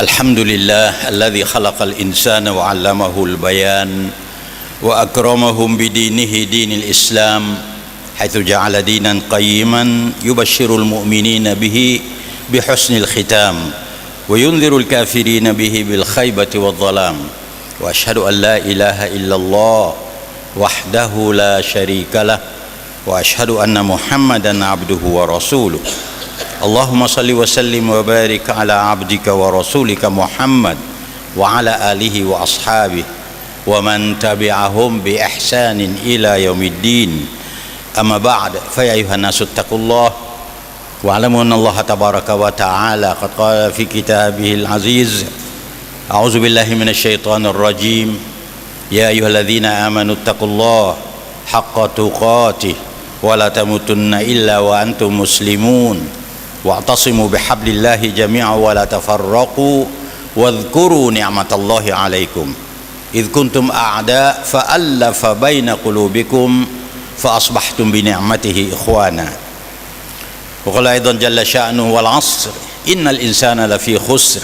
الحمد لله الذي خلق الإنسان وعلمه البيان وأكرمهم بدينه دين الإسلام حيث جعل دينا قيما يبشر المؤمنين به بحسن الختام وينذر الكافرين به بالخيبة والظلام وأشهد أن لا إله إلا الله وحده لا شريك له وأشهد أن محمدا عبده ورسوله اللهم صل وسلم وبارك على عبدك ورسولك محمد وعلى آله وأصحابه ومن تبعهم بإحسان إلى يوم الدين. أما بعد فيا أيها الناس اتقوا الله واعلموا أن الله تبارك وتعالى قد قال في كتابه العزيز أعوذ بالله من الشيطان الرجيم. يا أيها الذين آمنوا اتقوا الله حق تقاته ولا تموتن إلا وأنتم مسلمون. واعتصموا بحبل الله جميعا ولا تفرقوا واذكروا نعمة الله عليكم. إذ كنتم أعداء فألف بين قلوبكم فأصبحتم بنعمته إخوانا. وقال أيضا جل شأنه والعصر إن الإنسان لفي خسر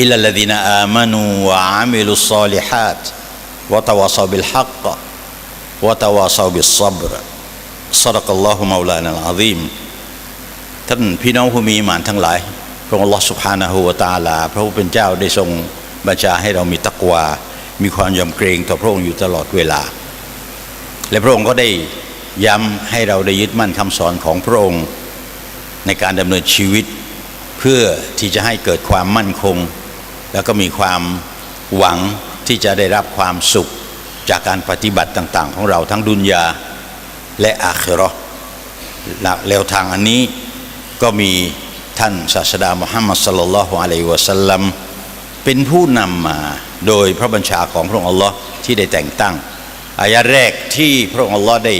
إلا الذين آمنوا وعملوا الصالحات وتواصوا بالحق وتواصوا بالصبر. صدق الله مولانا العظيم. ท่านพี่น้องผู้มีหมานทั้งหลายพระองค์ลอสุบฮานะฮูวตาลา พระผู้เป็นเจ้าได้ทรงบัญชาให้เรามีตักวา มีความยำเกรงต่อพระองค์อยู่ตลอดเวลา และพระองค์ก็ได้ย้ำให้เราได้ยึดมั่นคำสอนของพระองค์ในการดำเนินชีวิต เพื่อที่จะให้เกิดความมั่นคง แล้วก็มีความหวังที่จะได้รับความสุขจากการปฏิบัติต่าง ๆ ของเราทั้งดุนยาและอาคิราแล้วทางอันนี้ ก็มีท่านศาสดามุฮัมมัดสลลัลลอฮุอะลัยวะสัลลัมเป็นผู้นำมาโดยพระบัญชาของพระองค์อัลลอฮ์ที่ได้แต่งตั้ง อายะแรกที่พระองค์อัลลอฮ์ได้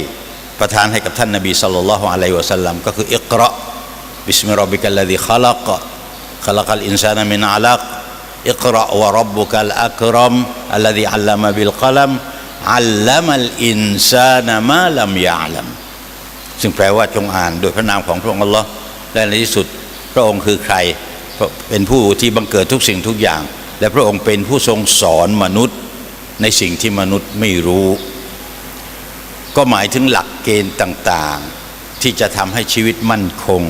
ประทานให้กับท่านนบีสัลลัลลอฮุอะลัยวะสัลลัมก็คืออิกราบิสมิร็อบบิกัลลดีขลักขลักลอินซานะมินอาลักอิกราวะรับบุกัลอักรัมอัลลดีอัลลัมบิลกลัมอัลลัมัลอินซานะมาลัมยาลัมซึ่งแปลว่าจงอ่านโดยพระนามของพระองค์อัลลอฮ์ และในที่สุดพระองค์คือใครเป็นผู้ที่บังเกิดทุกสิ่งทุกอย่าง และพระองค์เป็นผู้ทรงสอนมนุษย์ในสิ่งที่มนุษย์ไม่รู้ ก็หมายถึงหลักเกณฑ์ต่างๆ ที่จะทำให้ชีวิตมั่นคง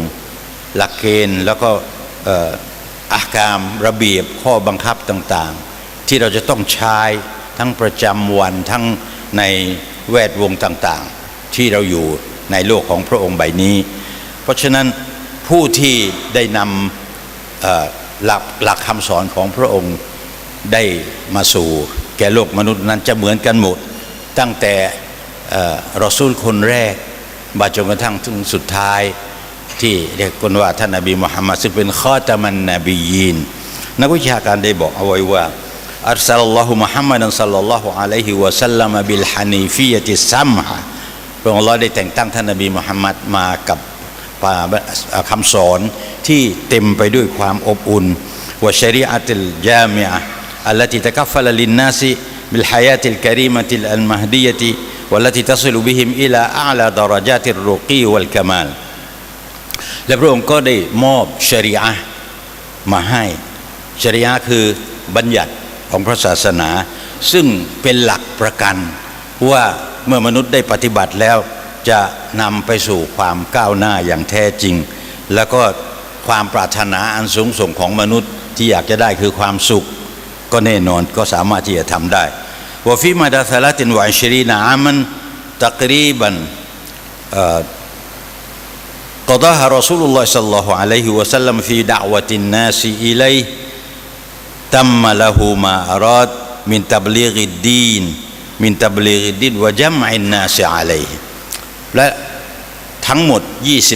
หลักเกณฑ์แล้วก็อาการระเบียบข้อบังคับต่างๆ ที่เราจะต้องใช้ทั้งประจำวันทั้งในแวดวงต่างๆ ที่เราอยู่ในโลกของพระองค์ใบนี้ เพราะฉะนั้น ผู้ที่ได้นำหลักหลักคำสอนของพระองค์ได้มาสู่แก่โลกมนุษย์นั้นจะเหมือนกันหมด ตั้งแต่รอซูลคนแรกมาจนกระทั่งถึงสุดท้ายที่เรียกกันว่าท่านนบีมุฮัมมัดซึ่งเป็นข้อตมันนบียีน นักวิชาการได้บอกเอาไว้ว่าอัลสลลอฮุมุฮัมมัดสัลลัลลอฮุอะลัยฮิวะสัลลัมบิลฮานีฟียะติซัมฮะพระองค์ได้แต่งตั้งท่านนบีมุฮัมมัดมากับ คำสอนที่เต็มไปด้วยความอบอุ่นวะชริอะติลจามิอะ التي تكفل للناس بالحياة الكريمة المهدية والتي تصل بهم إلى أعلى درجات الرقي والكمال และพระองค์ก็ได้มอบชริอะมาให้ชริอะคือบัญญัติของพระศาสนา ซึ่งเป็นหลักประกันว่าเมื่อมนุษย์ได้ปฏิบัติแล้ว จะนำไปสู่ความก้าวหน้าอย่างแท้จริง แล้วก็ความปรารถนาอันสูงส่งของมนุษย์ที่อยากจะได้คือความสุข ก็แน่นอนก็สามารถที่จะทำได้วฟีมาดาซาลตินวายชรีนามันตักรีบันกดาฮะรอสูลุลลอฮ์สัลลัลลอฮุอะลัยฮิวะสัลลัมฟีดะวะตินนาซีอิลัยตัมมะละหูมาอารอดมินตับลีกิดดีนมินตับลีกิดดีนวะจัมอินนาซีอะลัยฮิ และทั้งหมด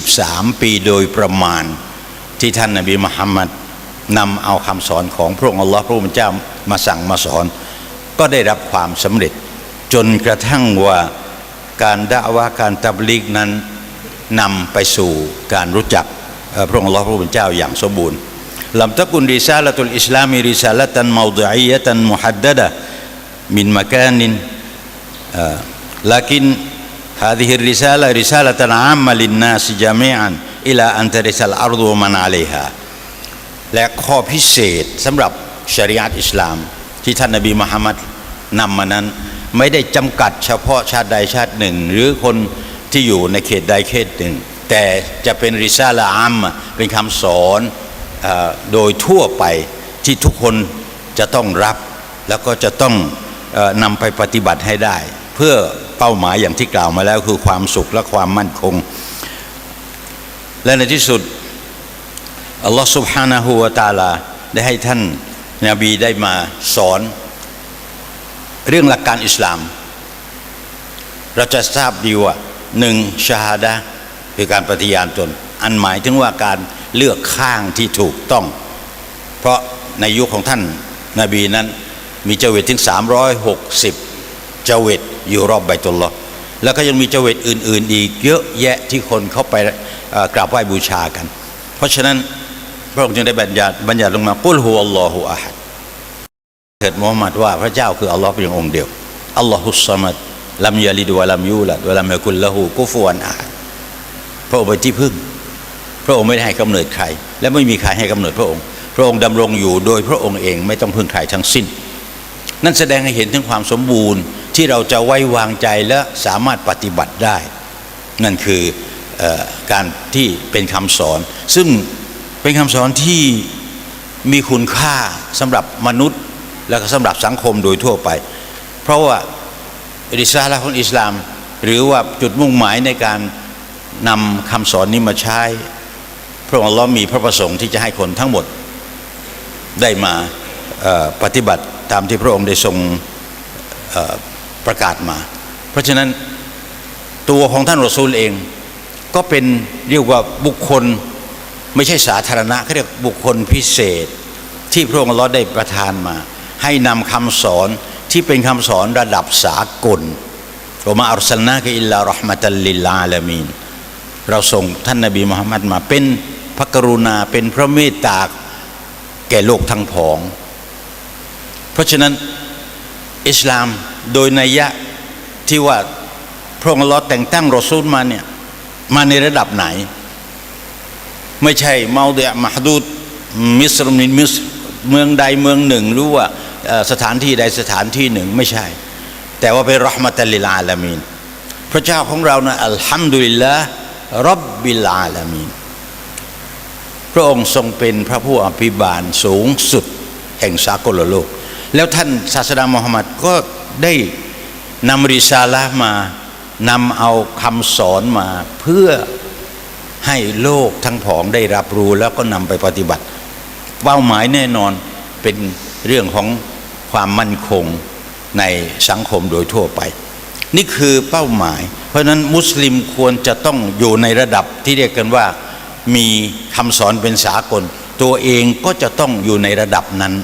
23 ปีโดยประมาณที่ท่านนบีมุฮัมมัดนำเอาคำสอนของพระองค์อัลลอฮ์พระผู้เป็นเจ้ามาสั่งมาสอน ก็ได้รับความสำเร็จ จนกระทั่งว่าการด่าว่าการตับลิกนั้นนำไปสู่การรู้จักพระองค์อัลลอฮ์พระผู้เป็นเจ้าอย่างสมบูรณ์ลำตะกุนริซาลตุลอิสลามีริซาลตันมาดุอียะตันมุฮัดดะมินมกานิน لكن هذه الرسالة رسالة عامة للناس جميعا إلى أن ترث الأرض ومن عليها และข้อพิเศษสำหรับชริยัตอิสลาม ที่ท่านนบีมุฮัมมัดนำมานั้น ไม่ได้จำกัดเฉพาะชาติใดชาติหนึ่ง หรือคนที่อยู่ในเขตใดเขตหนึ่ง แต่จะเป็นริซาละอัมอะเป็นคำสอนเออโดยทั่วไปที่ทุกคนจะต้องรับ แล้วก็จะต้องเออนำไปปฏิบัติให้ได้ เพื่อ เป้าหมายอย่างที่กล่าวมาแล้วคือความสุขและความมั่นคง และในที่สุดอัลลอฮฺสุบฮานาหูวตาลาได้ให้ท่านนาบีได้มาสอน เรื่องหลักการอิสลาม เราจะทราบดีว่าหนึ่งชาฮาดะคือการปฏิญาณตน อันหมายถึงว่าการเลือกข้างที่ถูกต้อง เพราะในยุคของท่านนาบีนั้นมีเจวิตถึง 360 เจวิต อยู่รอบไบตุลลอแล้วก็ยังมีเจาเวตอื่น ๆ อีกเยอะแยะที่คนเข้าไปกราบไหว้บูชากัน เพราะฉะนั้นพระองค์จึงได้บัญญัติบัญญัติลงมากุลฮูอัลลอฮุอะฮัดเถิดมุฮัมมัดว่าพระเจ้าคืออัลลอฮ์เพียงองค์เดียวอัลลอฮุสซัมัดลัมยาลิดวะลัมยูลัดวะลัมยะกุลละหูกุฟวนอะฮัดพระองค์เป็นที่พึ่ง พระองค์ไม่ได้ให้กำเนิดใคร และไม่มีใครให้กำเนิดพระองค์ พระองค์ดำรงอยู่โดยพระองค์เองไม่ต้องพึ่งใครทั้งสิ้น นั่นแสดงให้เห็นถึงความสมบูรณ์ ที่เราจะไว้วางใจและสามารถปฏิบัติได้ นั่นคือออการที่เป็นคำสอน ซึ่งเป็นคำสอนที่มีคุณค่าสำหรับมนุษย์ และก็สำหรับสังคมโดยทั่วไป เพราะว่าริซาละของอิสลาม หรือว่าจุดมุ่งหมายในการนำคำสอนนี้มาใช้พระองค์อัลเลอฮ์มีพระประสงค์ที่จะให้คนทั้งหมดได้มาปฏิบัติตามที่พระองค์ได้ทรง ประกาศมา เพราะฉะนั้นตัวของท่านรอซูลเองก็เป็นเรียกว่าบุคคลไม่ใช่สาธารณะเขาเรียกบุคคลพิเศษ ที่พระองค์ลเลอได้ประทานมา ให้นำคำสอนที่เป็นคำสอนระดับสากลโอมาอัลสลนาคอิลลารห์มะตัลลิลอาลามีนเราส่งท่านนบีมุฮัมมัดมาเป็นพระกรุณาเป็นพระเมตตาแก่โลกทั้งผอง เพราะฉะนั้น อิสลามโดยนัยยะที่ว่าพระองค์ลเลอแต่งตั้งรอซูลมาเนี่ยมาในระดับไหน ไม่ใช่เมาเดียมหดูดมิสรมินมิสเมืองใดเมืองหนึ่งหรือว่าสถานที่ใดสถานที่หนึ่งไม่ใช่ แต่ว่าเป็นรหมะตัลลิลอาลามีนพระเจ้าของเรานะอัลฮัมดุลิลละรับบิลอาลามีนพระองค์ทรงเป็นพระผู้อภิบาลสูงสุดแห่งสากลโลก แล้วท่านศาสดามุฮัมมัดก็ได้นำริซาละมานำเอาคำสอนมาเพื่อให้โลกทั้งผองได้รับรู้แล้วก็นำไปปฏิบัติ เป้าหมายแน่นอนเป็นเรื่องของความมั่นคงในสังคมโดยทั่วไป นี่คือเป้าหมาย เพราะนั้นมุสลิมควรจะต้องอยู่ในระดับที่เรียกกันว่ามีคำสอนเป็นสากล ตัวเองก็จะต้องอยู่ในระดับนั้น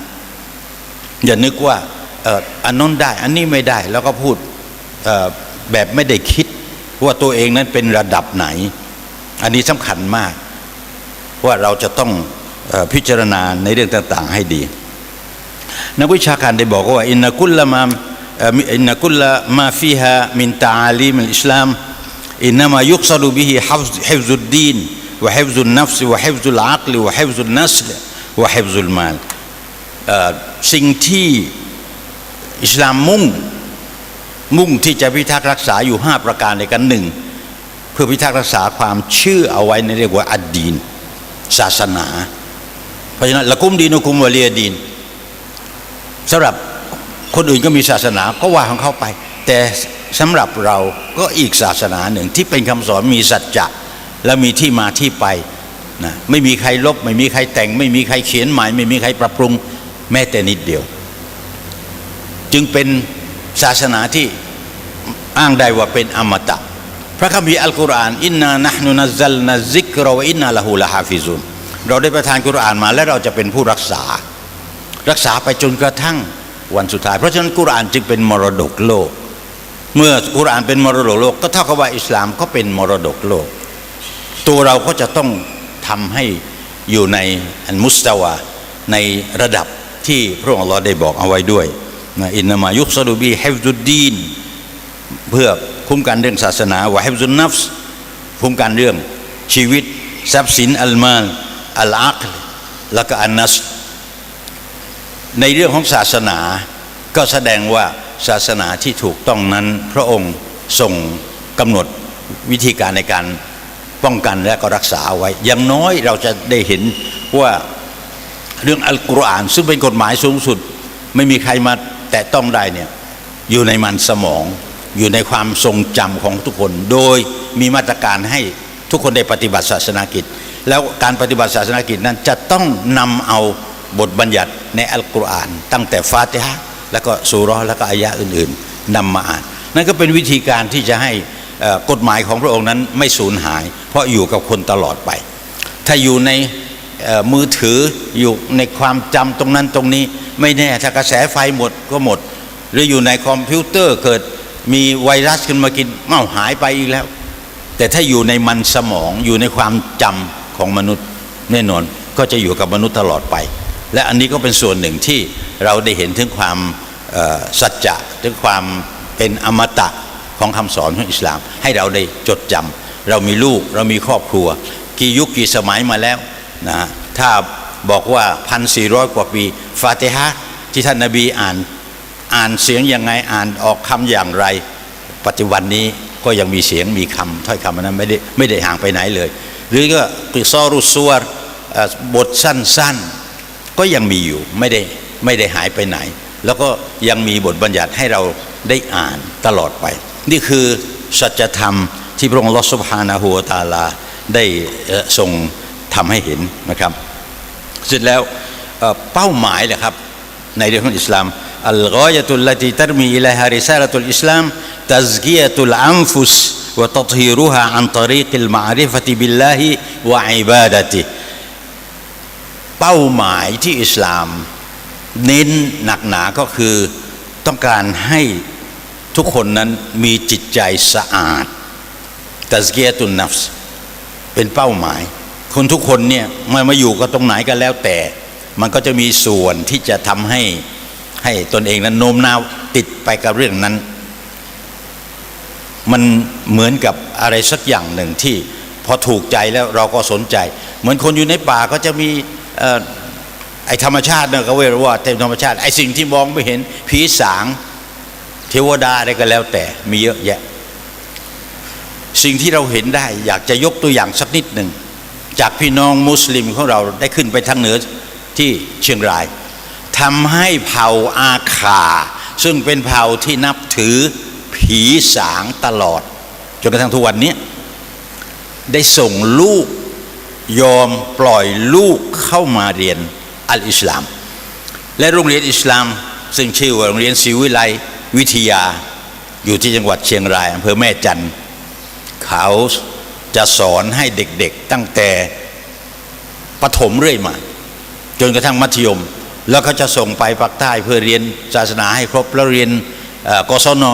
อย่านึกว่าเอออันนั้นได้ อันนี้ไม่ได้ แล้วก็พูดแบบไม่ได้คิดว่าตัวเองนั้นเป็นระดับไหน อันนี้สำคัญมาก ว่าเราจะต้องอพิจารณาในเรื่องต่าง ๆ ให้ดี นักวิชาการได้บอกว่าอินนักุลละมาเอ่ออินนักุลละมาฟีฮามินตาอาลีมอิสลามอินนามายุกซาดุบิฮิฮิฟฮิฟซุดดีนวะฮิฟซุนนัฟซวะฮิฟซุลอักลวะฮิฟซุนนัสลวะฮิฟซุลมาล สิ่งที่อิสลามมุ่งมุ่งที่จะพิทักษ์รักษาอยู่ 5 ประการในกันหนึ่งเพื่อพิทักษ์รักษาความเชื่อเอาไว้ในเรียกว่าอัดดีน ศาสนา เพราะฉะนั้นละกุมดีนุคุมวะเลียดีนสำหรับคนอื่นก็มีศาสนาก็ว่าของเขาไป แต่สำหรับเราก็อีกศาสนาหนึ่งที่เป็นคำสอนมีสัจจะและมีที่มาที่ไปนะไม่มีใครลบ ไม่มีใครแต่ง ไม่มีใครเขียนใหม่ไม่มีใครปรับปรุง แม้แต่นิดเดียว จึงเป็นศาสนาที่อ้างได้ว่าเป็นอมตะ พระคัมภีร์อัลกุรอานอินนานะฮ์นุนัซัลนาซิกรวอินนาละฮูละฮาฟิซุนเราได้ประทานกุรอานมาและเราจะเป็นผู้รักษา รักษาไปจนกระทั่งวันสุดท้าย เพราะฉะนั้นกุรอานจึงเป็นมรดกโลก เมื่อกุรอานเป็นมรดกโลก ก็เท่ากับว่าอิสลามก็เป็นมรดกโลก ตัวเราก็จะต้องทำให้อยู่ในอันมุสตาวาในระดับ ที่พระองค์ลอได้บอกเอาไว้ด้วยนะอินนามายุคซาดูบีเฮฟซุดดีนเพื่อคุ้มกันเรื่องศาสนาวะฮิฟซุนนัฟส์คุ้มกันเรื่องชีวิตทรัพย์สินอัลมาลอัลอักลแล้วก็อันนัสในเรื่องของศาสนาก็แสดงว่าศาสนาที่ถูกต้องนั้น พระองค์ทรงกำหนดวิธีการในการป้องกันและก็รักษาเอาไว้ อย่างน้อยเราจะได้เห็นว่า เรื่องอัลกุรอานซึ่งเป็นกฎหมายสูงสุด ไม่มีใครมาแตะต้องได้เนี่ยอยู่ในมันสมอง อยู่ในความทรงจำของทุกคน โดยมีมาตรการให้ทุกคนได้ปฏิบัติศาสนากิจ แล้วการปฏิบัติศาสนากิจนั้นจะต้องนำเอาบทบัญญัติในอัลกุรอาน ตั้งแต่ฟาติฮะแล้วก็ซูเราะแล้วก็อายะอื่นๆนำมาอ่าน นั่นก็เป็นวิธีการที่จะให้กฎหมายของพระองค์นั้นไม่สูญหาย เพราะอยู่กับคนตลอดไป ถ้าอยู่ใน มือถืออยู่ในความจำตรงนั้นตรงนี้ ไม่แน่ถ้ากระแสไฟหมดก็หมด หรืออยู่ในคอมพิวเตอร์เกิดมีไวรัสขึ้นมากินเอ้าหายไปอีกแล้ว แต่ถ้าอยู่ในมันสมองอยู่ในความจำของมนุษย์แน่นอนก็จะอยู่กับมนุษย์ตลอดไป และอันนี้ก็เป็นส่วนหนึ่งที่เราได้เห็นถึงความสัจจะถึงความเป็นอมตะของคำสอนของอิสลาม ให้เราได้จดจำเรามีลูกเรามีครอบครัว กี่ยุคกี่สมัยมาแล้ว นะถ้าบอกว่าพันสี่ร้อยกว่าปีฟาติฮะห์ที่ท่านนาบีอ่านอ่านเสียงยังไงอ่านออกคำอย่างไร ปัจจุบันนี้ก็ยังมีเสียงมีคำถ้อยคำอันนั้นไม่ได้ไม่ได้ห่างไปไหนเลย หรือก็กิซอรุสวรบทสั้นๆ ก็ยังมีอยู่ไม่ได้ไม่ได้หายไปไหน แล้วก็ยังมีบทบัญญัติให้เราได้อ่านตลอดไป นี่คือสัจธรรมที่พระองค์ลอสุบฮานาหัวตาลาได้เอ่อทรง ทำให้เห็นนะครับเสร็จแล้วเป้าหมายแหละครับในเรื่องของอิสลามอัลกอยตุลลตีตรมีอิลัยฮาริซาลตุลอิสลามตัซกียตุลอันฟุสวะตัตฮีรุฮาอันตรีกิลมาริฟติบิลลาฮิวะอิบาดะติเป้าหมายที่อิสลาม เน้นหนักหนาก็คือต้องการให้ทุกคนนั้นมีจิตใจสะอาดตัซกียตุนนัฟส์เป็นเป้าหมาย คนทุกคนเนี่ยมามาอยู่กับตรงไหนก็แล้วแต่ มันก็จะมีส่วนที่จะทำให้ให้ตนเองนั้นโน้มน้าวติดไปกับเรื่องนั้น มันเหมือนกับอะไรสักอย่างหนึ่งที่พอถูกใจแล้วเราก็สนใจ เหมือนคนอยู่ในป่าก็จะมีออไอธรรมชาติเนี่ยก็เวรว่าเต็มธรรมชาติไอสิ่งที่มองไม่เห็นผีสาง เทวดาอะไรก็แล้วแต่มีเยอะแยะ สิ่งที่เราเห็นได้อยากจะยกตัวอย่างสักนิดหนึ่ง จากพี่น้องมุสลิมของเราได้ขึ้นไปทางเหนือที่เชียงรายทำให้เผ่าอาคา ซึ่งเป็นเผ่าที่นับถือผีสางตลอด จนกระทั่งทุกวันนี้ ได้ส่งลูกยอมปล่อยลูกเข้ามาเรียนอัลอิสลาม และโรงเรียนอิสลาม ซึ่งชื่อว่าโรงเรียนศรีวิไลวิทยา อยู่ที่จังหวัดเชียงรายอำเภอแม่จันเขา จะสอนให้เด็กๆ ตั้งแต่ประถมเรื่อยมา จนกระทั่งมัธยม แล้วเขาจะส่งไปภาคใต้เพื่อเรียนศาสนาให้ครบแล้วเรียนกศน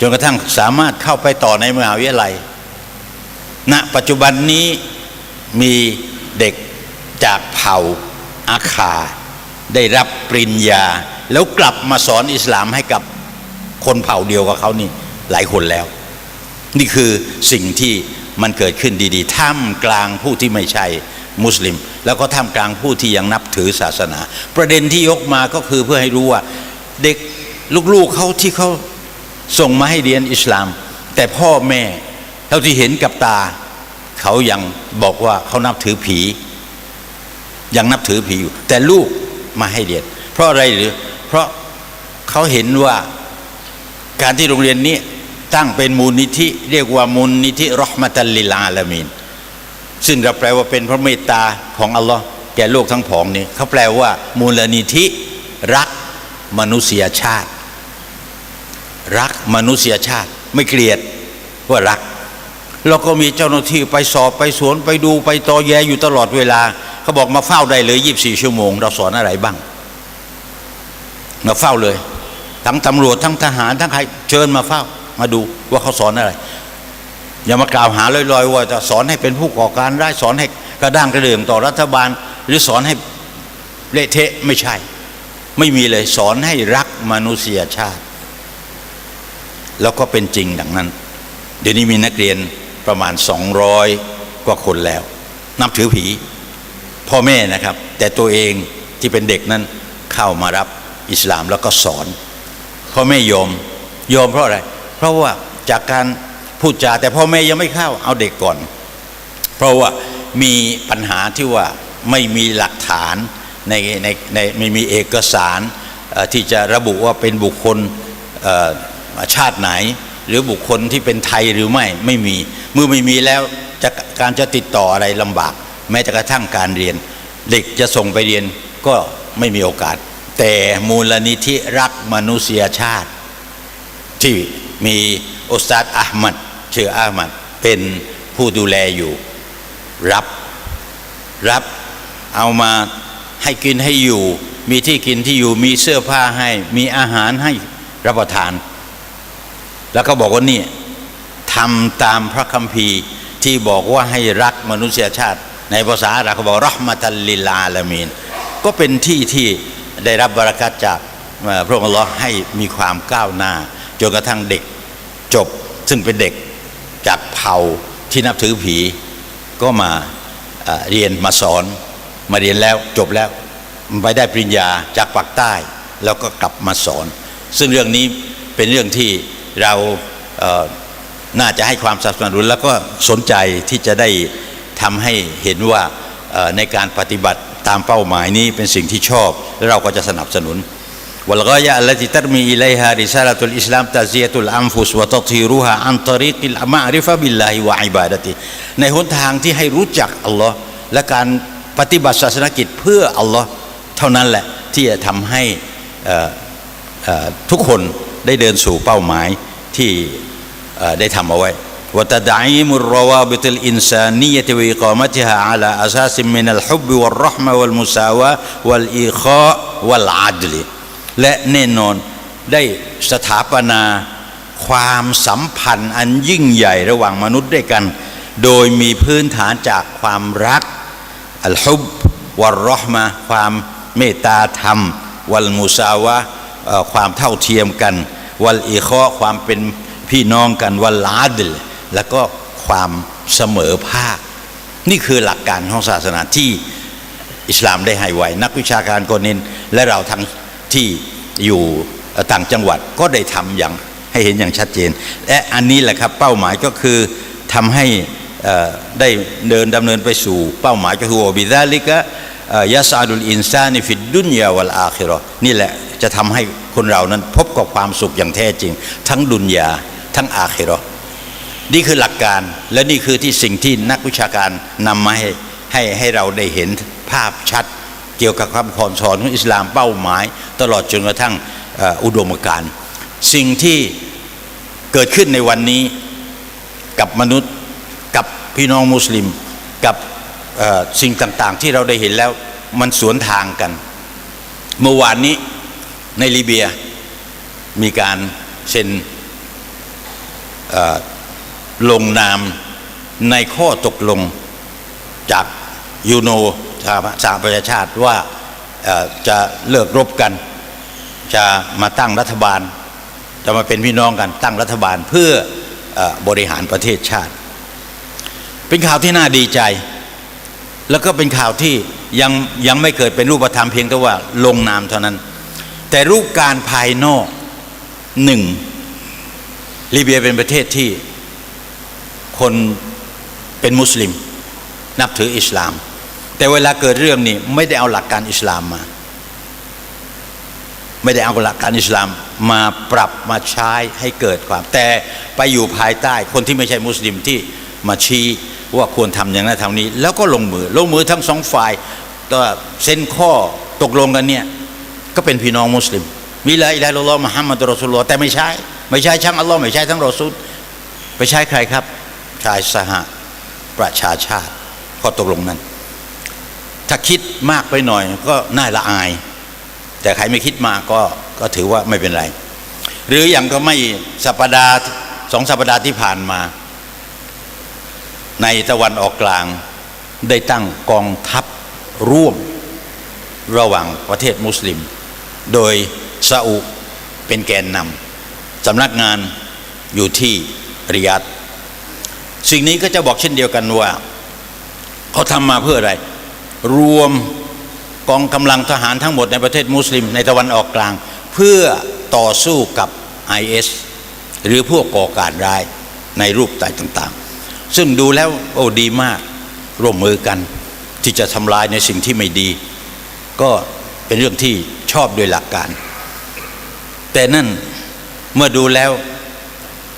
จนกระทั่งสามารถเข้าไปต่อในมหาวิทยาลัยณปัจจุบันนี้มีเด็กจากเผ่าอาคา ได้รับปริญญา แล้วกลับมาสอนอิสลามให้กับคนเผ่าเดียวกับเขานี่หลายคนแล้ว นี่คือสิ่งที่ มันเกิดขึ้นดีๆ ท่ามกลางผู้ที่ไม่ใช่มุสลิม แล้วก็ท่ามกลางผู้ที่ยังนับถือศาสนา ประเด็นที่ยกมาก็คือเพื่อให้รู้ว่าเด็กลูกๆเขาที่เขาส่งมาให้เรียนอิสลาม แต่พ่อแม่เท่าที่เห็นกับตา เขายังบอกว่าเขานับถือผี ยังนับถือผีอยู่ แต่ลูกมาให้เรียน เพราะอะไรหรือ เพราะเขาเห็นว่าการที่โรงเรียนนี้ ตั้งเป็นมูลนิธิเรียกว่ามูลนิธิรอห์มะตัลลิลอาลามีนซึ่งเราแปลว่าเป็นพระเมตตาของอัลลอฮ์แก่โลกทั้งผองนี้เขาแปลว่ามูลนิธิรักมนุษยชาติ รักมนุษยชาติ ไม่เกลียดว่ารัก แล้วก็มีเจ้าหน้าที่ไปสอบไปสวนไปดูไปตอแยอยู่ตลอดเวลาเขาบอกมาเฝ้าได้เลย24ชั่วโมง เราสอนอะไรบ้างมาเฝ้าเลย ทั้งตำรวจทั้งทหารทั้งใครเชิญมาเฝ้า มาดูว่าเขาสอนอะไร อย่ามากล่าวหาลอยๆว่าจะสอนให้เป็นผู้ก่อการร้ายสอนให้กระด้างกระเดื่องต่อรัฐบาล หรือสอนให้เละเทะไม่ใช่ ไม่มีเลยสอนให้รักมนุษยชาติ แล้วก็เป็นจริงดังนั้น เดี๋ยวนี้มีนักเรียนประมาณ 200 กว่าคนแล้ว นับถือผี พ่อแม่นะครับ แต่ตัวเองที่เป็นเด็กนั้นเข้ามารับอิสลามแล้วก็สอนพ่อแม่ยอมยอมเพราะอะไร เพราะว่าจากการพูดจาแต่พ่อแม่ยังไม่เข้าเอาเด็กก่อน เพราะว่ามีปัญหาที่ว่าไม่มีหลักฐานในในในไม่มีเอกสารที่จะระบุว่าเป็นบุคคลชาติไหน หรือบุคคลที่เป็นไทยหรือไม่ไม่มีเมื่อไม่มีแล้วจะการจะติดต่ออะไรลำบาก แม้กระทั่งการเรียน เด็กจะส่งไปเรียนก็ไม่มีโอกาส แต่มูลนิธิรักมนุษยชาติที่ มีอุสตาดอาหมัดชื่ออาหมัดเป็นผู้ดูแลอยู่ รับรับเอามาให้กินให้อยู่ มีที่กินที่อยู่มีเสื้อผ้าให้ มีอาหารให้รับประทาน แล้วก็บอกว่านี่ทำตามพระคัมภีร์ที่บอกว่าให้รักมนุษยชาติ ในภาษาอาหรับเขาบอกรอห์มะตัลลิลาลามีนก็เป็นที่ที่ได้รับบารักัตจากพระองค์ละให้มีความก้าวหน้า จนกระทั่งเด็กจบซึ่งเป็นเด็กจากเผ่าที่นับถือผีก็มาเรียนมาสอนมาเรียนแล้วจบแล้วไปได้ปริญญาจากปากใต้ แล้วก็กลับมาสอน ซึ่งเรื่องนี้เป็นเรื่องที่เราเน่าจะให้ความสนับสนุน แล้วก็สนใจที่จะได้ทำให้เห็นว่าในการปฏิบัติตามเป้าหมายนี้เป็นสิ่งที่ชอบ และเราก็จะสนับสนุน والغاية التي ترمي إليها رسالة الإسلام تزية الأنفس وتطهيرها عن طريق المعرفة بالله وعبادته ในหนทางที่ให้รู้จักอัลลอฮ์และการปฏิบัติศาสนกิจเพื่ออัลลอฮ์เท่านั้นแหละที่จะทำให้เอ่อเอ่อทุกคนได้เดินสู่เป้าหมายที่เอ่อได้ทำเอาไว้ وتدعيم الروابط الإنسانية وإقامتها على أساس من الحب والرحمة والمساواة والإخاء والعدل และแน่นอนได้สถาปนาความสัมพันธ์อันยิ่งใหญ่ระหว่างมนุษย์ด้วยกัน โดยมีพื้นฐานจากความรัก อัลฮุบวัลรห์มะความเมตตาธรรม วัลมุสาวะความเท่าเทียมกัน วัลอีคอความเป็นพี่น้องกัน วัลลาดลแล้วก็ความเสมอภาค นี่คือหลักการของศาสนาที่อิสลามได้ให้ไว้ นักวิชาการก็เน้นและเราทั้ง ที่อยู่ต่างจังหวัดก็ได้ทำอย่างให้เห็นอย่างชัดเจน และอันนี้แหละครับเป้าหมายก็คือทำให้ได้เดินดำเนินไปสู่เป้าหมายก็คือบิดาลิกะยาซาดุลอินซานิฟิดดุนยาวัลอาคิราะห์นี่แหละจะทำให้คนเรานั้นพบกับความสุขอย่างแท้จริง ทั้งดุนยาทั้งอาคิราะห์นี่คือหลักการและนี่คือที่สิ่งที่นักวิชาการนำมาให้ให้ให้เราได้เห็นภาพชัด เกี่ยวกับคำสอนสอนของอิสลามเป้าหมาย ตลอดจนกระทั่งอุดมการณ์สิ่งที่เกิดขึ้นในวันนี้กับมนุษย์กับพี่น้องมุสลิม กับสิ่งต่างๆ ที่เราได้เห็นแล้วมันสวนทางกัน เมื่อวานนี้ในลิเบียมีการเซ็นลงนามในข้อตกลงจากยูโน สหสหประชาชาติว่าจะเลิกรบกัน จะมาตั้งรัฐบาล จะมาเป็นพี่น้องกันตั้งรัฐบาลเพื่อเออบริหารประเทศชาติ เป็นข่าวที่น่าดีใจ แล้วก็เป็นข่าวที่ยังยังไม่เกิดเป็นรูปธรรมเพียงแต่ว่าลงนามเท่านั้น แต่รูปการภายนอกหนึ่งลิเบียเป็นประเทศที่คนเป็นมุสลิม นับถืออิสลาม แต่เวลาเกิดเรื่องนี้ไม่ได้เอาหลักการอิสลามมา ไม่ได้เอาหลักการอิสลามมาปรับมาใช้ให้เกิดความ แต่ไปอยู่ภายใต้คนที่ไม่ใช่มุสลิมที่มาชี้ว่าควรทำอย่างนั้นทำนี้ แล้วก็ลงมือ ลงมือทั้งสองฝ่ายก็เซ็นข้อตกลงกันเนี่ย ก็เป็นพี่น้องมุสลิมมีละอิละฮ์อิลลัลลอฮ์มุฮัมมัดรอสุลลอฮ์แต่ไม่ใช่ ไม่ใช่ทั้งอัลลอฮ์ไม่ใช่ทั้งรอซูลไปใช้ใครครับชายสหประชาชาติข้อตกลงนั้น ถ้าคิดมากไปหน่อยก็น่าละอาย แต่ใครไม่คิดมากก็ก็ถือว่าไม่เป็นไร หรืออย่างก็ไม่สัปดาห์สองสัปดาห์ที่ผ่านมา ในตะวันออกกลางได้ตั้งกองทัพร่วมระหว่างประเทศมุสลิม โดยซาอุเป็นแกนนำสำนักงานอยู่ที่ริยัดสิ่งนี้ก็จะบอกเช่นเดียวกันว่า เขาทำมาเพื่ออะไร รวมกองกำลังทหารทั้งหมดในประเทศมุสลิมในตะวันออกกลาง เพื่อต่อสู้กับ IS หรือพวกก่อการร้ายในรูปต่ต่างๆ ซึ่งดูแล้วโอ้ดีมากร่วมมือกันที่จะทำลายในสิ่งที่ไม่ดี ก็เป็นเรื่องที่ชอบโดยหลักการ แต่นั่นเมื่อดูแล้ว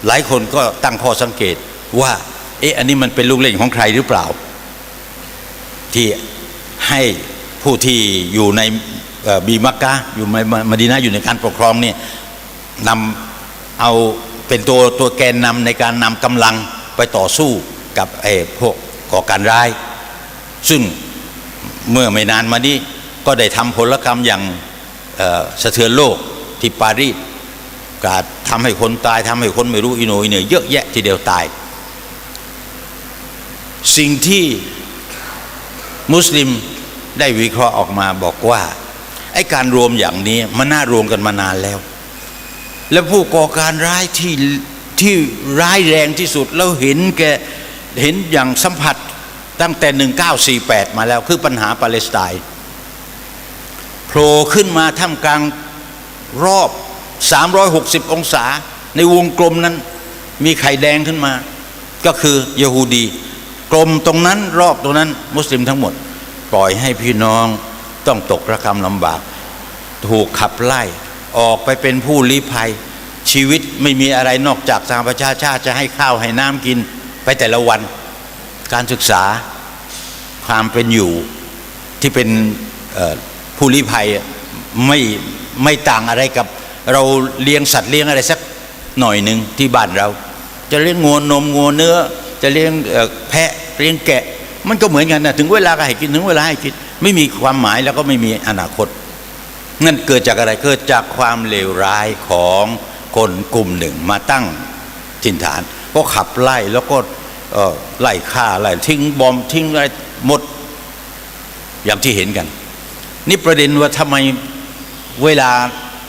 หลายคนก็ตั้งข้อสังเกตว่า เอ๊ะอันนี้มันเป็นลูกเล่นของใครหรือเปล่า ที่ ให้ผู้ที่อยู่ในบีมักกะอยู่ในมดีนะห์อยู่ในการปกครองเนี่ยนำเอาเป็นตัวตัวแกนนำในการนำกำลังไปต่อสู้กับไอ้พวกก่อการร้าย ซึ่งเมื่อไม่นานมานี้ก็ได้ทำผลกรรมอย่างสะเทือนโลกที่ปารีสกาดทำให้คนตายทำให้คนไม่รู้อิโนอิเน่ยเยอะแยะทีเดียวตาย สิ่งที่ มุสลิมได้วิเคราะห์ออกมาบอกว่าไอ้การรวมอย่างนี้มันน่ารวมกันมานานแล้ว และผู้ก่อการร้ายที่ที่ร้ายแรงที่สุดแล้วเห็นแกเห็นอย่างสัมผัสตั้งแต่ 1948 มาแล้วคือปัญหาปาเลสไตน์โผล่ขึ้นมาท่ามกลางรอบ 360 องศา ในวงกลมนั้นมีไข่แดงขึ้นมา ก็คือเยฮูดี กลมตรงนั้นรอบตรงนั้น มุสลิมทั้งหมด ปล่อยให้พี่น้องต้องตกระกรรมลำบาก ถูกขับไล่ออกไปเป็นผู้ลี้ภัย ชีวิตไม่มีอะไรนอกจากสหประชาชาติจะให้ข้าวให้น้ำกินไปแต่ละวัน การศึกษาความเป็นอยู่ที่เป็นผู้ลี้ภัยไม่ไม่ต่างอะไรกับเราเลี้ยงสัตว์เลี้ยงอะไรสักหน่อยหนึ่งที่บ้านเรา จะเลี้ยงงัวนมงัวเนื้อ จะเลี้ยงแพะเลี้ยงแกะ มันก็เหมือนกันนะถึงเวลาก็ให้กินถึงเวลาให้กินไม่มีความหมายแล้วก็ไม่มีอนาคตนั่นเกิดจากอะไรเกิดจากความเลวร้ายของคนกลุ่มหนึ่งมาตั้งถิ่นฐาน ก็ขับไล่แล้วก็ไล่ฆ่าไล่ทิ้งบอมทิ้งอะไรหมดอย่างที่เห็นกัน นี่ประเด็นว่าทำไมเวลา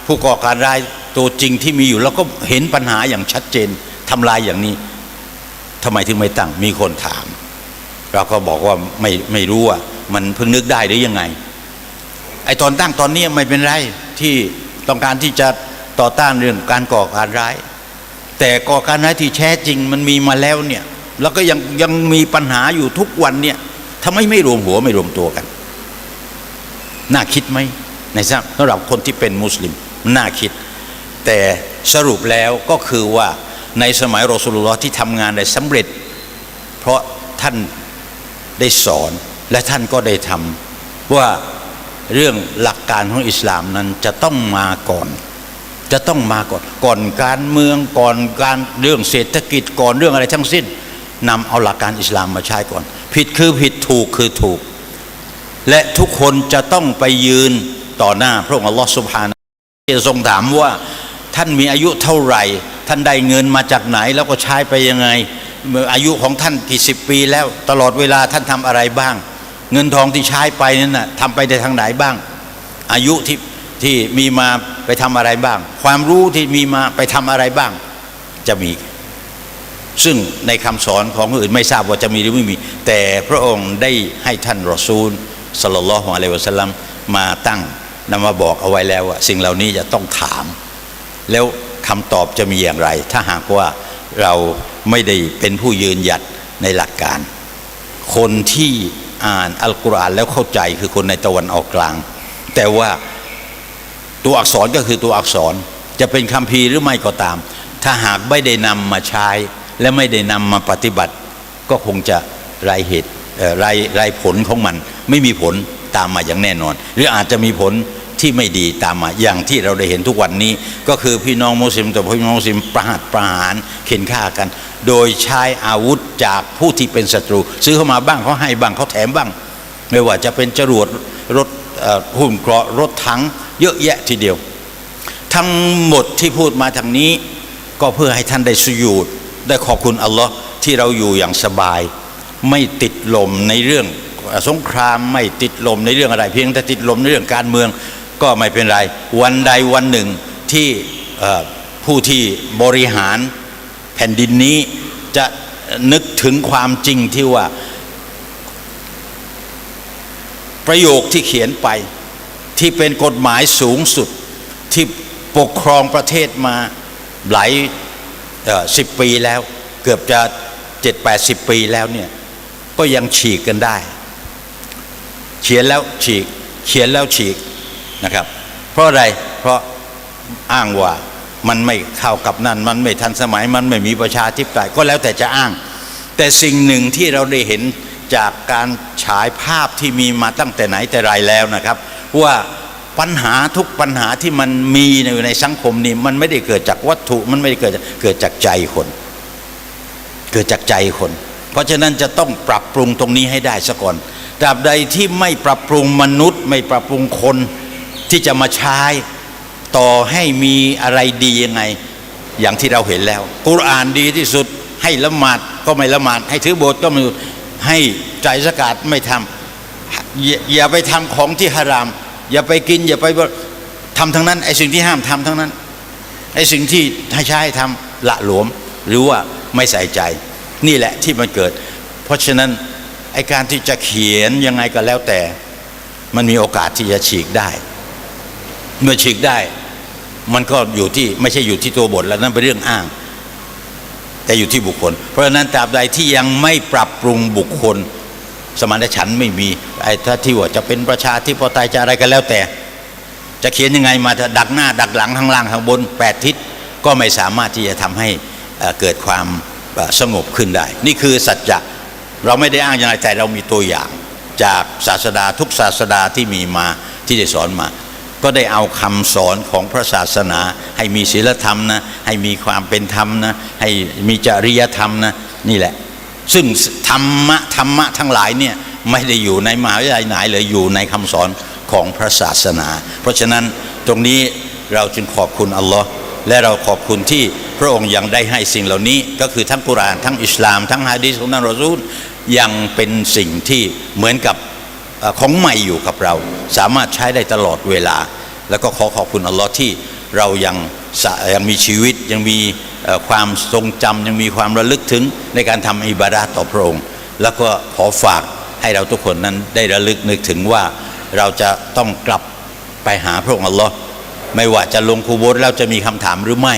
ผู้ก่อการร้ายตัวจริงที่มีอยู่ แล้วก็เห็นปัญหาอย่างชัดเจนทำลายอย่างนี้ ทำไมถึงไม่ตั้งมีคนถาม เราก็บอกว่าไม่ไม่รู้ว่ามันเพิ่งนึกได้หรือยังไง ไอตอนตั้งตอนนี้ไม่เป็นไรที่ต้องการที่จะต่อต้านเรื่องการก่อการร้าย แต่ก่อการร้ายที่แท้จริงมันมีมาแล้วเนี่ยแล้วก็ยังยังมีปัญหาอยู่ทุกวันเนี่ยทำไมไม่รวมหัวไม่รวมตัวกัน น่าคิดไหมในสำหรับคนที่เป็นมุสลิมน่าคิด แต่สรุปแล้วก็คือว่า ในสมัยรอสูลุลลอฮ์ที่ทำงานได้สำเร็จ เพราะท่านได้สอนและท่านก็ได้ทำว่าเรื่องหลักการของอิสลามนั้นจะต้องมาก่อน จะต้องมาก่อนก่อนการเมืองก่อนการเรื่องเศรษฐกิจก่อนเรื่องอะไรทั้งสิ้นนำเอาหลักการอิสลามมาใช้ก่อน ผิดคือผิดถูกคือถูก และทุกคนจะต้องไปยืนต่อหน้าพระองค์อัลลอฮฺสุบฮานะจะทรงถามว่าท่านมีอายุเท่าไหร่ ท่านได้เงินมาจากไหนแล้วก็ใช้ไปยังไง อายุของท่านกี่สิบปี แล้วตลอดเวลาท่านทำอะไรบ้าง เงินทองที่ใช้ไปนั้นนะทำไปในทางไหนบ้าง อายุที่ที่มีมาไปทำอะไรบ้าง ความรู้ที่มีมาไปทำอะไรบ้าง จะมี ซึ่งในคำสอนของคนอื่นไม่ทราบว่าจะมีหรือไม่มี แต่พระองค์ได้ให้ท่านรอซูลสลลัลลอฮุอะลัยวะสัลลัมมาตั้งนำมาบอกเอาไว้แล้วว่าสิ่งเหล่านี้จะต้องถาม แล้ว คำตอบจะมีอย่างไร ถ้าหากว่าเราไม่ได้เป็นผู้ยืนหยัดในหลักการ คนที่อ่านอัลกุรอานแล้วเข้าใจคือคนในตะวันออกกลาง แต่ว่าตัวอักษรก็คือตัวอักษรจะเป็นคัมภีหรือไม่ก็ตาม ถ้าหากไม่ได้นำมาใช้ และไม่ได้นำมาปฏิบัติ ก็คงจะไรเหตุไรไรผลของมัน ไม่มีผลตามมาอย่างแน่นอน หรืออาจจะมีผล ที่ไม่ดีตามมาอย่างที่เราได้เห็นทุกวันนี้ ก็คือพี่น้องมุสลิมแต่พี่น้องมุสลิมประหัตประหารเข็นฆ่ากัน โดยใช้อาวุธจากผู้ที่เป็นศัตรู ซื้อเข้ามาบ้างเขาให้บ้างเขาแถมบ้าง ไม่ว่าจะเป็นจรวดรถหุ่นเกราะรถถังเยอะแยะทีเดียว ทั้งหมดที่พูดมาทางนี้ ก็เพื่อให้ท่านได้สุญูดได้ขอบคุณอัลลอฮ์ที่เราอยู่อย่างสบาย ไม่ติดลมในเรื่องสงครามไม่ติดลมในเรื่องอะไร เพียงแต่ติดลมในเรื่องการเมือง ก็ไม่เป็นไร วันใดวันหนึ่งที่ผู้ที่บริหารแผ่นดินนี้จะนึกถึงความจริงที่ว่า ประโยคที่เขียนไปที่เป็นกฎหมายสูงสุดที่ปกครองประเทศมาหลายสิบปีแล้ว เกือบจะเจ็ดแปดสิบปีแล้วเนี่ยก็ยังฉีกกันได้ เขียนแล้วฉีก เขียนแล้วฉีก นะครับ เพราะอะไรเพราะอ้างว่ามันไม่เข้ากับนั่น มันไม่ทันสมัยมันไม่มีประชาธิปไตยก็แล้วแต่จะอ้าง แต่สิ่งหนึ่งที่เราได้เห็นจากการฉายภาพที่มีมาตั้งแต่ไหนแต่ไรแล้วนะครับ ว่าปัญหาทุกปัญหาที่มันมีอยู่ในสังคมนี้มันไม่ได้เกิดจากวัตถุมันไม่ได้เกิดเกิดจากใจคน เกิดจากใจคน เพราะฉะนั้นจะต้องปรับปรุงตรงนี้ให้ได้ซะก่อนตราบใดที่ไม่ปรับปรุงมนุษย์ ไม่ปรับปรุงคน ที่จะมาใช้ต่อให้มีอะไรดียังไง อย่างที่เราเห็นแล้ว กุรอานดีที่สุด ให้ละหมาดก็ไม่ละหมาด ให้ถือโบสถ์ก็ไม่ให้ใจสกาดไม่ทำอย่าอย่าไปทำของที่ฮาราม อย่าไปกิน อย่าไปทำทั้งนั้นไอ้สิ่งที่ห้ามทำทั้งนั้นไอ้สิ่งที่ให้ใช้ทำละหลวม หรือว่าไม่ใส่ใจ นี่แหละที่มันเกิด เพราะฉะนั้นไอ้การที่จะเขียนยังไงก็แล้วแต่ มันมีโอกาสที่จะฉีกได้ เมื่อฉีกได้ มันก็อยู่ที่ไม่ใช่อยู่ที่ตัวบทแล้วนั่นเป็นเรื่องอ้าง แต่อยู่ที่บุคคล เพราะฉะนั้นตราบใดที่ยังไม่ปรับปรุงบุคคล สมานฉันท์ไม่มีไอ้ถ้าที่ว่าจะเป็นประชาธิปไตยจะอะไรก็แล้วแต่ จะเขียนยังไงมาดักหน้า ดักหลังข้างล่างข้างบนแปดทิศก็ไม่สามารถที่จะทำให้เกิดความสงบขึ้นได้ นี่คือสัจจะเราไม่ได้อ้างอย่างไรแต่เรามีตัวอย่าง จากศาสดาทุกศาสดาที่มีมาที่ได้สอนมา ก็ได้เอาคำสอนของพระศาสนา ให้มีศีลธรรมนะให้มีความเป็นธรรมนะให้มีจริยธรรมนะนี่แหละ ซึ่งธรรมะธรรมะทั้งหลายเนี่ยไม่ได้อยู่ในมหาวิทยาลัยไหนเลยอยู่ในคำสอนของพระศาสนา เพราะฉะนั้นตรงนี้เราจึงขอบคุณอัลลอฮ์และเราขอบคุณที่พระองค์ยังได้ให้สิ่งเหล่านี้ ก็คือทั้งกุรานทั้งอิสลาม ทั้งฮะดีษของท่านรอซูลยังเป็นสิ่งที่เหมือนกับ ของใหม่อยู่กับเรา สามารถใช้ได้ตลอดเวลา แล้วก็ขอขอบคุณอัลลอฮ์ที่เรายังยังมีชีวิตยังมีความทรงจำยังมีความระลึกถึงในการทำอิบาดาต่อพระองค์ แล้วก็ขอฝากให้เราทุกคนนั้นได้ระลึกนึกถึงว่าเราจะต้องกลับไปหาพระองค์อัลลอฮ์ไม่ว่าจะลงคูโบสแล้วจะมีคำถามหรือไม่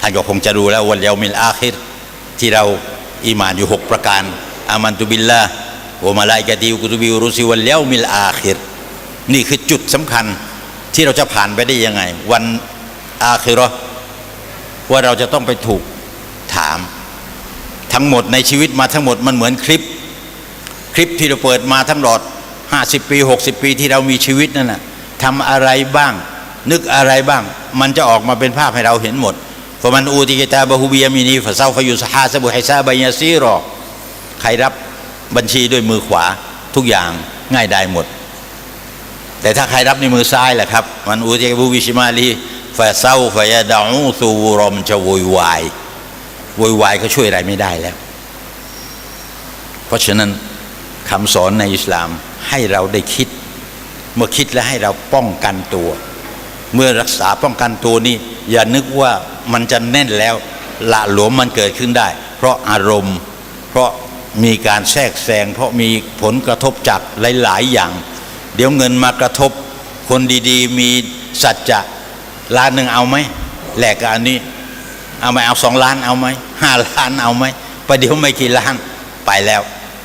ท่านก็คงจะรู้แล้ววันเยามิลอาคิรที่เราอีหมานอยู่หกประการ อามันตุบิลลาห์ วะมาลาอิกะติวกุตุบิวรุซิวัลเยามิลอาคิรนี่คือจุดสำคัญที่เราจะผ่านไปได้ยังไง วันอาคิเราะห์ว่าเราจะต้องไปถูกถาม ทั้งหมดในชีวิตมาทั้งหมดมันเหมือนคลิป คลิปที่เราเปิดมาทั้งหลอด 50 ปี 60 ปีที่เรามีชีวิตนั่นนะทำอะไรบ้าง นึกอะไรบ้าง มันจะออกมาเป็นภาพให้เราเห็นหมดฟะมันอูติกตาบะฮูบิยามินีฟะเซาฟะยุสฮาซะบุฮิซาบัยยาซีรอใครรับ บัญชีด้วยมือขวาทุกอย่างง่ายได้หมด แต่ถ้าใครรับในมือซ้ายแหละครับ มันอูเจบูวิชิมาลีฟาเซาฟายาดาอูซูรอมจะโวยวายโวยวายก็ช่วยอะไรไม่ได้แล้ว เพราะฉะนั้นคำสอนในอิสลามให้เราได้คิด เมื่อคิดแล้วให้เราป้องกันตัว เมื่อรักษาป้องกันตัวนี้อย่านึกว่ามันจะแน่นแล้วละหลวมมันเกิดขึ้นได้ เพราะอารมณ์ เพราะ มีการแทรกแซงเพราะมีผลกระทบจากหลาย ๆ อย่าง เดี๋ยวเงินมากระทบ คนดีๆ มีสัจจะล้านหนึ่งเอาไหมแหลกกับอันนี้ เอาไหมเอาสองล้านเอาไหมห้าล้านเอาไหมประเดี๋ยวไม่กี่ล้านไปแล้ว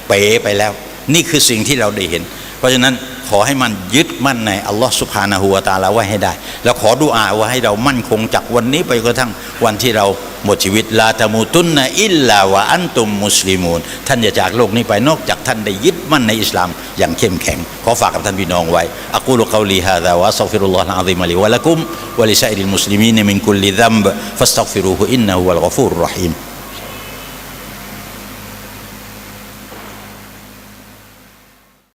เป๋ไปแล้ว นี่คือสิ่งที่เราได้เห็น เพราะฉะนั้นขอให้มันยึดมั่นในอัลลอฮ์สุภานะฮูวตาลาไว้ให้ได้ แล้วขอดุอาว่าให้เรามั่นคงจากวันนี้ไปกระทั่งวันที่เรา หมดชีวิตลาตะมูตุนนะอิลลาวะอันตุมมุสลิมูนท่านอย่าจากโลกนี้ไปนอกจากท่านได้ยึดมั่นในอิสลามอย่างเข้มแข็ง ขอฝากกับท่านพี่น้องไว้อักูลุกอลีฮาดาวะอัสตัฆฟิรุลลอฮ์อะซีมะลีวะละกุมวะลิซาอิริลมุสลิมีนมินกุลลิซัมบฟัสตัฆฟิรูฮุอินนะฮุวัลกอฟูรุรเราะฮีม